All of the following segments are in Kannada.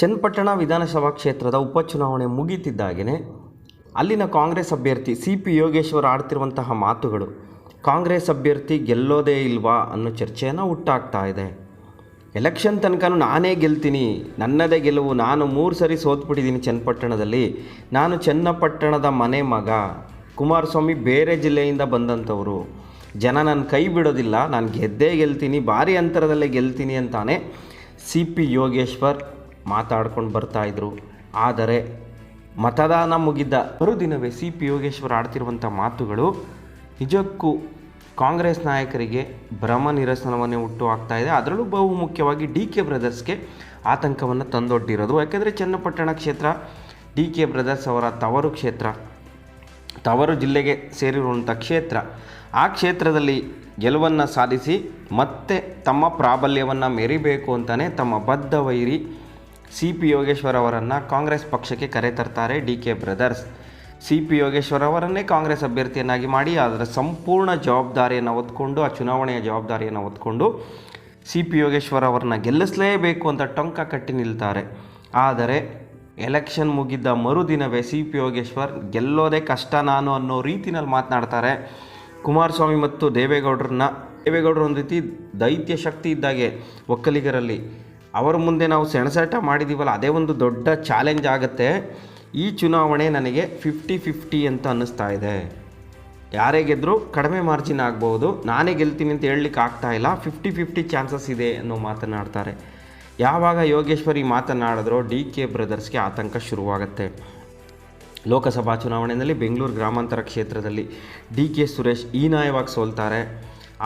ಚನ್ನಪಟ್ಟಣ ವಿಧಾನಸಭಾ ಕ್ಷೇತ್ರದ ಉಪಚುನಾವಣೆ ಮುಗಿತಿದ್ದಾಗೇ ಅಲ್ಲಿನ ಕಾಂಗ್ರೆಸ್ ಅಭ್ಯರ್ಥಿ ಸಿ ಪಿ ಯೋಗೇಶ್ವರ್ ಆಡ್ತಿರುವಂತಹ ಮಾತುಗಳು, ಕಾಂಗ್ರೆಸ್ ಅಭ್ಯರ್ಥಿ ಗೆಲ್ಲೋದೇ ಇಲ್ವಾ ಅನ್ನೋ ಚರ್ಚೆಯನ್ನು ಹುಟ್ಟಾಗ್ತಾ ಇದೆ. ಎಲೆಕ್ಷನ್ ತನಕನೂ ನಾನೇ ಗೆಲ್ತೀನಿ, ನನ್ನದೇ ಗೆಲುವು, ನಾನು ಮೂರು ಸರಿ ಸೋತ್ಬಿಟ್ಟಿದ್ದೀನಿ ಚನ್ನಪಟ್ಟಣದಲ್ಲಿ, ನಾನು ಚನ್ನಪಟ್ಟಣದ ಮನೆ ಮಗ, ಕುಮಾರಸ್ವಾಮಿ ಬೇರೆ ಜಿಲ್ಲೆಯಿಂದ ಬಂದಂಥವರು, ಜನ ನನ್ನ ಕೈ ಬಿಡೋದಿಲ್ಲ, ನಾನು ಗೆದ್ದೇ ಗೆಲ್ತೀನಿ, ಭಾರಿ ಅಂತರದಲ್ಲೇ ಗೆಲ್ತೀನಿ ಅಂತಾನೆ ಸಿ ಪಿ ಯೋಗೇಶ್ವರ್ ಮಾತಾಡ್ಕೊಂಡು ಬರ್ತಾಯಿದ್ರು ಆದರೆ ಮತದಾನ ಮುಗಿದ ಮರುದಿನವೇ ಸಿ ಪಿ ಯೋಗೇಶ್ವರ್ ಆಡ್ತಿರುವಂಥ ಮಾತುಗಳು ನಿಜಕ್ಕೂ ಕಾಂಗ್ರೆಸ್ ನಾಯಕರಿಗೆ ಭ್ರಮ ನಿರಸನವನ್ನೇ ಹುಟ್ಟು ಆಗ್ತಾ ಇದೆ. ಅದರಲ್ಲೂ ಬಹು ಮುಖ್ಯವಾಗಿ ಡಿ ಕೆ ಬ್ರದರ್ಸ್ಗೆ ಆತಂಕವನ್ನು ತಂದೊಡ್ಡಿರೋದು. ಯಾಕೆಂದರೆ ಚನ್ನಪಟ್ಟಣ ಕ್ಷೇತ್ರ, ಡಿ ಕೆ ಬ್ರದರ್ಸ್ ಅವರ ತವರು ಕ್ಷೇತ್ರ, ತವರು ಜಿಲ್ಲೆಗೆ ಸೇರಿರುವಂಥ ಕ್ಷೇತ್ರ, ಆ ಕ್ಷೇತ್ರದಲ್ಲಿ ಗೆಲುವನ್ನು ಸಾಧಿಸಿ ಮತ್ತೆ ತಮ್ಮ ಪ್ರಾಬಲ್ಯವನ್ನು ಮೆರಿಬೇಕು ಅಂತಲೇ ತಮ್ಮ ಬದ್ಧ ವೈರಿ ಸಿ ಪಿ ಯೋಗೇಶ್ವರ್ ಅವರನ್ನು ಕಾಂಗ್ರೆಸ್ ಪಕ್ಷಕ್ಕೆ ಕರೆತರ್ತಾರೆ D K brothers. C P Yogeshwar ಅವರನ್ನೇ ಕಾಂಗ್ರೆಸ್ ಅಭ್ಯರ್ಥಿಯನ್ನಾಗಿ ಮಾಡಿ, ಅದರ ಸಂಪೂರ್ಣ ಜವಾಬ್ದಾರಿಯನ್ನು ಹೊತ್ಕೊಂಡು, ಆ ಚುನಾವಣೆಯ ಜವಾಬ್ದಾರಿಯನ್ನು ಹೊತ್ಕೊಂಡು ಸಿ ಪಿ ಯೋಗೇಶ್ವರ್ ಅವರನ್ನ ಗೆಲ್ಲಿಸಲೇಬೇಕು ಅಂತ ಟೊಂಕ ಕಟ್ಟಿ ನಿಲ್ತಾರೆ. ಆದರೆ ಎಲೆಕ್ಷನ್ ಮುಗಿದ ಮರುದಿನವೇ ಸಿ ಪಿ ಯೋಗೇಶ್ವರ್ ಗೆಲ್ಲೋದೇ ಕಷ್ಟ ನಾನು ಅನ್ನೋ ರೀತಿನಲ್ಲಿ ಮಾತನಾಡ್ತಾರೆ. ಕುಮಾರಸ್ವಾಮಿ ಮತ್ತು ದೇವೇಗೌಡರನ್ನ, ದೇವೇಗೌಡರು ಒಂದು ರೀತಿ ದೈತ್ಯ ಶಕ್ತಿ ಇದ್ದಾಗೆ ಒಕ್ಕಲಿಗರಲ್ಲಿ. ಅವರ ಮುಂದೆ ನಾವು ಸೆಣಸಾಟ ಮಾಡಿದ್ದೀವಲ್ಲ ಅದೇ ಒಂದು ದೊಡ್ಡ ಚಾಲೆಂಜ್ ಆಗುತ್ತೆ. ಈ ಚುನಾವಣೆ ನನಗೆ ಫಿಫ್ಟಿ ಫಿಫ್ಟಿ ಅಂತ ಅನ್ನಿಸ್ತಾ ಇದೆ. ಯಾರೇ ಗೆದ್ದರೂ ಕಡಿಮೆ ಮಾರ್ಜಿನ್ ಆಗ್ಬೋದು. ನಾನೇ ಗೆಲ್ತೀನಿ ಅಂತ ಹೇಳಲಿಕ್ಕೆ ಆಗ್ತಾ ಇಲ್ಲ. ಫಿಫ್ಟಿ ಫಿಫ್ಟಿ ಚಾನ್ಸಸ್ ಇದೆ ಅನ್ನೋ ಮಾತನಾಡ್ತಾರೆ ಯಾವಾಗ ಯೋಗೇಶ್ವರಿ ಮಾತನಾಡಿದ್ರೋ ಡಿ ಕೆ ಬ್ರದರ್ಸ್ಗೆ ಆತಂಕ ಶುರುವಾಗುತ್ತೆ. ಲೋಕಸಭಾ ಚುನಾವಣೆಯಲ್ಲಿ ಬೆಂಗಳೂರು ಗ್ರಾಮಾಂತರ ಕ್ಷೇತ್ರದಲ್ಲಿ ಡಿ ಕೆ ಸುರೇಶ್ ಈ ನಾಯವಾಗಿ ಸೋಲ್ತಾರೆ.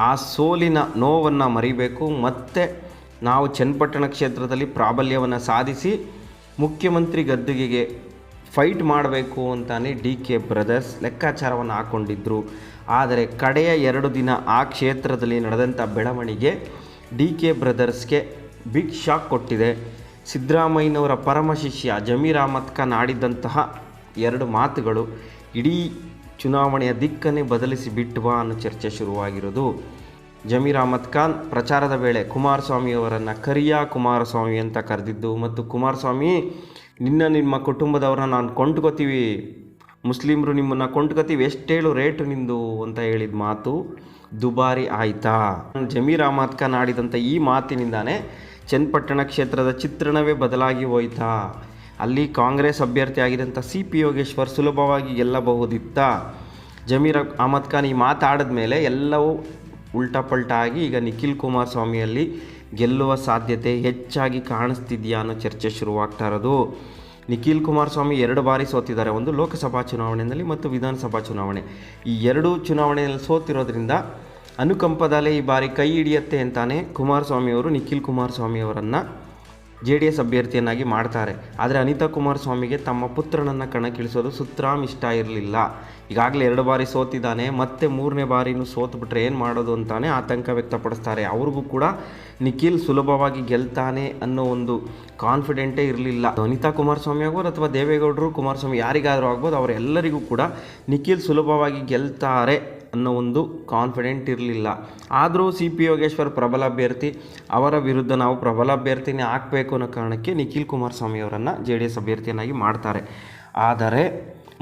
ಆ ಸೋಲಿನ ನೋವನ್ನು ಮರಿಬೇಕು. ಮತ್ತು ನಾವು ಚನ್ನಪಟ್ಟಣ ಕ್ಷೇತ್ರದಲ್ಲಿ ಪ್ರಾಬಲ್ಯವನ್ನು ಸಾಧಿಸಿ ಮುಖ್ಯಮಂತ್ರಿ ಗದ್ದುಗೆಗೆ ಫೈಟ್ ಮಾಡಬೇಕು ಅಂತಾನೆ ಡಿ ಕೆ ಬ್ರದರ್ಸ್ ಲೆಕ್ಕಾಚಾರವನ್ನು ಹಾಕ್ಕೊಂಡಿದ್ದರು ಆದರೆ ಕಡೆಯ ಎರಡು ದಿನ ಆ ಕ್ಷೇತ್ರದಲ್ಲಿ ನಡೆದಂಥ ಬೆಳವಣಿಗೆ ಡಿ ಕೆ ಬ್ರದರ್ಸ್ಗೆ ಬಿಗ್ ಶಾಕ್ ಕೊಟ್ಟಿದೆ. ಸಿದ್ದರಾಮಯ್ಯನವರ ಪರಮ ಶಿಷ್ಯ ಜಮೀರ್ ಅಹಮದ್ ಖಾನ್ ಆಡಿದಂತಹ ಎರಡು ಮಾತುಗಳು ಇಡೀ ಚುನಾವಣೆಯ ದಿಕ್ಕನ್ನೇ ಬದಲಿಸಿ ಬಿಟ್ಟುವ ಅನ್ನೋ ಚರ್ಚೆ ಶುರುವಾಗಿರೋದು. ಜಮೀರ್ ಅಹಮದ್ ಖಾನ್ ಪ್ರಚಾರದ ವೇಳೆ ಕುಮಾರಸ್ವಾಮಿಯವರನ್ನು ಕರಿಯ ಕುಮಾರಸ್ವಾಮಿ ಅಂತ ಕರೆದಿದ್ದು ಮತ್ತು ಕುಮಾರಸ್ವಾಮಿ, ನಿನ್ನ ನಿಮ್ಮ ಕುಟುಂಬದವ್ರನ್ನ ನಾನು ಕೊಂಡ್ಕೋತೀವಿ, ಮುಸ್ಲಿಮರು ನಿಮ್ಮನ್ನು ಕೊಂಡ್ಕೋತೀವಿ, ಎಷ್ಟೇಳು ರೇಟ್ ನಿಂದು ಅಂತ ಹೇಳಿದ ಮಾತು ದುಬಾರಿ ಆಯಿತಾ? ಜಮೀರ್ ಅಹಮದ್ ಖಾನ್ ಆಡಿದಂಥ ಈ ಮಾತಿನಿಂದಾನೇ ಚನ್ನಪಟ್ಟಣ ಕ್ಷೇತ್ರದ ಚಿತ್ರಣವೇ ಬದಲಾಗಿ ಹೋಯ್ತಾ? ಅಲ್ಲಿ ಕಾಂಗ್ರೆಸ್ ಅಭ್ಯರ್ಥಿ ಆಗಿದ್ದಂಥ ಸಿ ಪಿ ಯೋಗೇಶ್ವರ್ ಸುಲಭವಾಗಿ ಗೆಲ್ಲಬಹುದಿತ್ತ? ಜಮೀರ್ ಅಹಮದ್ ಖಾನ್ ಈ ಮಾತಾಡಿದ ಮೇಲೆ ಎಲ್ಲವೂ ಉಲ್ಟಾ ಪಲ್ಟಾ ಆಗಿ ಈಗ ನಿಖಿಲ್ ಕುಮಾರಸ್ವಾಮಿಯಲ್ಲಿ ಗೆಲ್ಲುವ ಸಾಧ್ಯತೆ ಹೆಚ್ಚಾಗಿ ಕಾಣಿಸ್ತಿದೆಯಾ ಅನ್ನೋ ಚರ್ಚೆ ಶುರುವಾಗ್ತಾ ಇರೋದು. ನಿಖಿಲ್ ಕುಮಾರಸ್ವಾಮಿ ಎರಡು ಬಾರಿ ಸೋತಿದ್ದಾರೆ. ಒಂದು ಲೋಕಸಭಾ ಚುನಾವಣೆಯಲ್ಲಿ ಮತ್ತು ವಿಧಾನಸಭಾ ಚುನಾವಣೆ. ಈ ಎರಡೂ ಚುನಾವಣೆಯಲ್ಲಿ ಸೋತಿರೋದ್ರಿಂದ ಅನುಕಂಪದಲ್ಲೇ ಈ ಬಾರಿ ಕೈ ಹಿಡಿಯತ್ತೆ ಅಂತಾನೆ ಕುಮಾರಸ್ವಾಮಿಯವರು ನಿಖಿಲ್ ಕುಮಾರಸ್ವಾಮಿಯವರನ್ನು ಜೆ ಡಿ ಎಸ್ ಅಭ್ಯರ್ಥಿಯನ್ನಾಗಿ ಮಾಡ್ತಾರೆ. ಆದರೆ ಅನಿತಾ ಕುಮಾರಸ್ವಾಮಿಗೆ ತಮ್ಮ ಪುತ್ರನನ್ನು ಕಣಕ್ಕಿಳಿಸೋದು ಸುತ್ರಾಮ್ ಇಷ್ಟ ಇರಲಿಲ್ಲ. ಈಗಾಗಲೇ ಎರಡು ಬಾರಿ ಸೋತಿದ್ದಾನೆ, ಮತ್ತೆ ಮೂರನೇ ಬಾರಿನೂ ಸೋತ್ಬಿಟ್ರೆ ಏನು ಮಾಡೋದು ಅಂತಾನೆ ಆತಂಕ ವ್ಯಕ್ತಪಡಿಸ್ತಾರೆ. ಅವ್ರಿಗೂ ಕೂಡ ನಿಖಿಲ್ ಸುಲಭವಾಗಿ ಗೆಲ್ತಾನೆ ಅನ್ನೋ ಒಂದು ಕಾನ್ಫಿಡೆಂಟೇ ಇರಲಿಲ್ಲ. ಅನಿತಾ ಕುಮಾರಸ್ವಾಮಿ ಆಗ್ಬೋದು ಅಥವಾ ದೇವೇಗೌಡರು ಕುಮಾರಸ್ವಾಮಿ ಯಾರಿಗಾದರೂ ಆಗ್ಬೋದು, ಅವರೆಲ್ಲರಿಗೂ ಕೂಡ ನಿಖಿಲ್ ಸುಲಭವಾಗಿ ಗೆಲ್ತಾರೆ. ಅನ್ನೋ ಒಂದು ಕಾನ್ಫಿಡೆಂಟ್ ಇರಲಿಲ್ಲ. ಆದರೂ ಸಿ ಪಿ ಯೋಗೇಶ್ವರ್ ಪ್ರಬಲ ಅಭ್ಯರ್ಥಿ, ಅವರ ವಿರುದ್ಧ ನಾವು ಪ್ರಬಲ ಅಭ್ಯರ್ಥಿನೇ ಹಾಕಬೇಕು ಅನ್ನೋ ಕಾರಣಕ್ಕೆ ನಿಖಿಲ್ ಕುಮಾರಸ್ವಾಮಿ ಅವರನ್ನು ಜೆ ಡಿ ಎಸ್ ಅಭ್ಯರ್ಥಿಯನ್ನಾಗಿ ಮಾಡ್ತಾರೆ. ಆದರೆ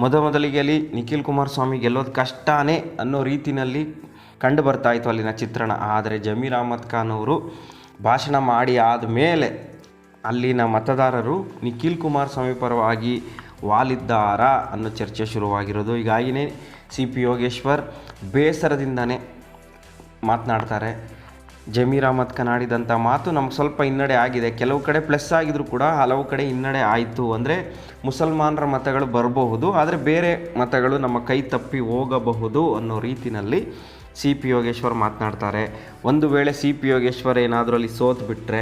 ಮೊದಮೊದಲಿಗೆ ಅಲ್ಲಿ ನಿಖಿಲ್ ಕುಮಾರಸ್ವಾಮಿ ಗೆಲ್ಲೋದು ಕಷ್ಟನೇ ಅನ್ನೋ ರೀತಿಯಲ್ಲಿ ಕಂಡು ಬರ್ತಾ ಇತ್ತು ಅಲ್ಲಿನ ಚಿತ್ರಣ. ಆದರೆ ಜಮೀರ್ ಅಹಮದ್ ಖಾನ್ ಅವರು ಭಾಷಣ ಮಾಡಿ ಆದ ಮೇಲೆ ಅಲ್ಲಿನ ಮತದಾರರು ನಿಖಿಲ್ ಕುಮಾರಸ್ವಾಮಿ ಪರವಾಗಿ ವಾಲಿದ್ದಾರಾ ಅನ್ನೋ ಚರ್ಚೆ ಶುರುವಾಗಿರೋದು. ಹೀಗಾಗಿಯೇ ಸಿ ಪಿ ಯೋಗೇಶ್ವರ್ ಬೇಸರದಿಂದನೇ ಮಾತನಾಡ್ತಾರೆ. ಜಮೀರ್ ಅಹಮದ್ ಖಾನ್ ಆಡಿದಂಥ ಮಾತು ನಮ್ಗೆ ಸ್ವಲ್ಪ ಹಿನ್ನಡೆ ಆಗಿದೆ. ಕೆಲವು ಕಡೆ ಪ್ಲಸ್ ಆಗಿದ್ರು ಕೂಡ ಹಲವು ಕಡೆ ಹಿನ್ನಡೆ ಆಯಿತು ಅಂದರೆ ಮುಸಲ್ಮಾನರ ಮತಗಳು ಬರಬಹುದು, ಆದರೆ ಬೇರೆ ಮತಗಳು ನಮ್ಮ ಕೈ ತಪ್ಪಿ ಹೋಗಬಹುದು ಅನ್ನೋ ರೀತಿಯಲ್ಲಿ ಸಿ ಪಿ ಯೋಗೇಶ್ವರ್ ಮಾತನಾಡ್ತಾರೆ. ಒಂದು ವೇಳೆ ಸಿ ಪಿ ಯೋಗೇಶ್ವರ್ ಏನಾದರೂ ಅಲ್ಲಿ ಸೋತು ಬಿಟ್ಟರೆ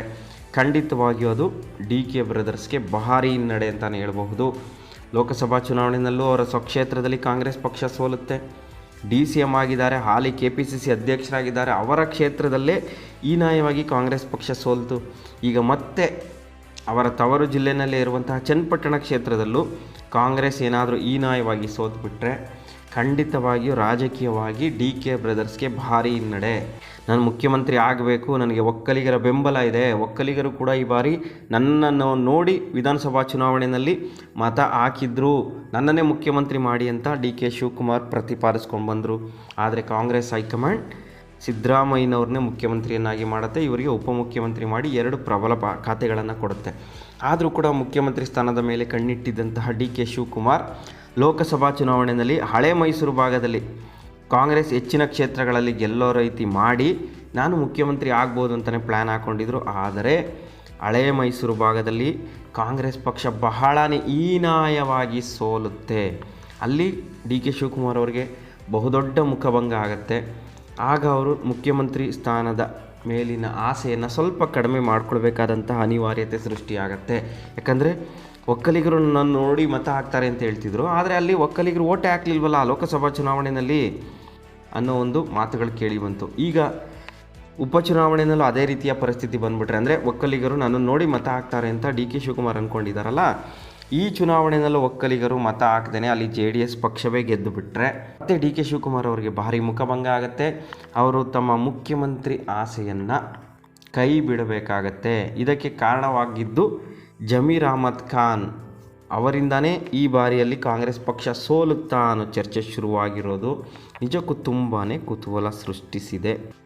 ಖಂಡಿತವಾಗಿಯೂ ಅದು ಡಿ ಕೆ ಬ್ರದರ್ಸ್ಗೆ ಭಾರಿ ಹಿನ್ನಡೆ ಅಂತಲೇ ಹೇಳಬಹುದು. ಲೋಕಸಭಾ ಚುನಾವಣೆಯಲ್ಲೂ ಅವರ ಸ್ವಕ್ಷೇತ್ರದಲ್ಲಿ ಕಾಂಗ್ರೆಸ್ ಪಕ್ಷ ಸೋಲುತ್ತೆ. ಡಿ ಸಿ ಎಂ ಆಗಿದ್ದಾರೆ, ಹಾಲಿ ಕೆ ಪಿ ಸಿ ಸಿ ಅಧ್ಯಕ್ಷರಾಗಿದ್ದಾರೆ. ಅವರ ಕ್ಷೇತ್ರದಲ್ಲೇ ಹೀನಾಯವಾಗಿ ಕಾಂಗ್ರೆಸ್ ಪಕ್ಷ ಸೋಲ್ತು. ಈಗ ಮತ್ತೆ ಅವರ ತವರು ಜಿಲ್ಲೆಯಲ್ಲೇ ಇರುವಂತಹ ಚನ್ನಪಟ್ಟಣ ಕ್ಷೇತ್ರದಲ್ಲೂ ಕಾಂಗ್ರೆಸ್ ಏನಾದರೂ ಹೀನಾಯವಾಗಿ ಸೋತ್ಬಿಟ್ರೆ ಖಂಡಿತವಾಗಿಯೂ ರಾಜಕೀಯವಾಗಿ ಡಿ ಕೆ ಬ್ರದರ್ಸ್ಗೆ ಭಾರಿ ಹಿನ್ನಡೆ. ನಾನು ಮುಖ್ಯಮಂತ್ರಿ ಆಗಬೇಕು, ನನಗೆ ಒಕ್ಕಲಿಗರ ಬೆಂಬಲ ಇದೆ, ಒಕ್ಕಲಿಗರು ಕೂಡ ಈ ಬಾರಿ ನನ್ನನ್ನು ನೋಡಿ ವಿಧಾನಸಭಾ ಚುನಾವಣೆಯಲ್ಲಿ ಮತ ಹಾಕಿದ್ರು. ನನ್ನನ್ನೇ ಮುಖ್ಯಮಂತ್ರಿ ಮಾಡಿ ಅಂತ ಡಿ ಕೆ ಶಿವಕುಮಾರ್ ಪ್ರತಿಪಾದಿಸ್ಕೊಂಡು ಬಂದರು. ಆದರೆ ಕಾಂಗ್ರೆಸ್ ಹೈಕಮಾಂಡ್ ಸಿದ್ದರಾಮಯ್ಯನವ್ರನ್ನೇ ಮುಖ್ಯಮಂತ್ರಿಯನ್ನಾಗಿ ಮಾಡುತ್ತೆ, ಇವರಿಗೆ ಉಪಮುಖ್ಯಮಂತ್ರಿ ಮಾಡಿ ಎರಡು ಪ್ರಬಲ ಪಾ ಖಾತೆಗಳನ್ನು ಕೊಡುತ್ತೆ. ಆದರೂ ಕೂಡ ಮುಖ್ಯಮಂತ್ರಿ ಸ್ಥಾನದ ಮೇಲೆ ಕಣ್ಣಿಟ್ಟಿದ್ದಂತಹ ಡಿ ಕೆ ಶಿವಕುಮಾರ್ ಲೋಕಸಭಾ ಚುನಾವಣೆಯಲ್ಲಿ ಹಳೆ ಮೈಸೂರು ಭಾಗದಲ್ಲಿ ಕಾಂಗ್ರೆಸ್ ಹೆಚ್ಚಿನ ಕ್ಷೇತ್ರಗಳಲ್ಲಿ ಗೆಲ್ಲೋ ರೀತಿ ಮಾಡಿ ನಾನು ಮುಖ್ಯಮಂತ್ರಿ ಆಗ್ಬೋದು ಅಂತಲೇ ಪ್ಲ್ಯಾನ್ ಹಾಕ್ಕೊಂಡಿದ್ರು ಆದರೆ ಹಳೆ ಮೈಸೂರು ಭಾಗದಲ್ಲಿ ಕಾಂಗ್ರೆಸ್ ಪಕ್ಷ ಬಹಳನೇ ಹೀನಾಯವಾಗಿ ಸೋಲುತ್ತೆ. ಅಲ್ಲಿ ಡಿ ಕೆ ಶಿವಕುಮಾರ್ ಅವರಿಗೆ ಬಹುದೊಡ್ಡ ಮುಖಭಂಗ ಆಗುತ್ತೆ. ಆಗ ಅವರು ಮುಖ್ಯಮಂತ್ರಿ ಸ್ಥಾನದ ಮೇಲಿನ ಆಸೆಯನ್ನು ಸ್ವಲ್ಪ ಕಡಿಮೆ ಮಾಡ್ಕೊಳ್ಬೇಕಾದಂತಹ ಅನಿವಾರ್ಯತೆ ಸೃಷ್ಟಿಯಾಗತ್ತೆ. ಯಾಕಂದರೆ ಒಕ್ಕಲಿಗರು ನನ್ನ ನೋಡಿ ಮತ ಹಾಕ್ತಾರೆ ಅಂತ ಹೇಳ್ತಿದ್ರು. ಆದರೆ ಅಲ್ಲಿ ಒಕ್ಕಲಿಗರು ಓಟೆ ಹಾಕ್ಲಿಲ್ವಲ್ಲ, ಲೋಕಸಭಾ ಚುನಾವಣೆಯಲ್ಲಿ ಅನ್ನೋ ಒಂದು ಮಾತುಗಳು ಕೇಳಿ ಬಂತು. ಈಗ ಉಪಚುನಾವಣೆಯಲ್ಲೂ ಅದೇ ರೀತಿಯ ಪರಿಸ್ಥಿತಿ ಬಂದುಬಿಟ್ರೆ ಅಂದರೆ ಒಕ್ಕಲಿಗರು ನನ್ನನ್ನು ನೋಡಿ ಮತ ಹಾಕ್ತಾರೆ ಅಂತ ಡಿ ಕೆ ಶಿವಕುಮಾರ್ ಅಂದ್ಕೊಂಡಿದ್ದಾರಲ್ಲ ಈ ಚುನಾವಣೆಯಲ್ಲೂ ಒಕ್ಕಲಿಗರು ಮತ ಹಾಕ್ದೇನೆ ಅಲ್ಲಿ ಜೆ ಡಿ ಎಸ್ ಪಕ್ಷವೇ ಗೆದ್ದು ಬಿಟ್ಟರೆ ಮತ್ತು ಡಿ ಕೆ ಶಿವಕುಮಾರ್ ಅವರಿಗೆ ಭಾರಿ ಮುಖಭಂಗ ಆಗುತ್ತೆ. ಅವರು ತಮ್ಮ ಮುಖ್ಯಮಂತ್ರಿ ಆಸೆಯನ್ನು ಕೈ ಬಿಡಬೇಕಾಗತ್ತೆ. ಇದಕ್ಕೆ ಕಾರಣವಾಗಿದ್ದು ಜಮೀರ್ ಅಹಮದ್ ಖಾನ್ ಅವರಿಂದನೇ ಈ ಬಾರಿಯಲ್ಲಿ ಕಾಂಗ್ರೆಸ್ ಪಕ್ಷ ಸೋಲುತ್ತಾ ಅನ್ನೋ ಚರ್ಚೆ ಶುರುವಾಗಿರೋದು. ನಿಜಕ್ಕೂ ತುಂಬಾ ಕುತೂಹಲ ಸೃಷ್ಟಿಸಿದೆ.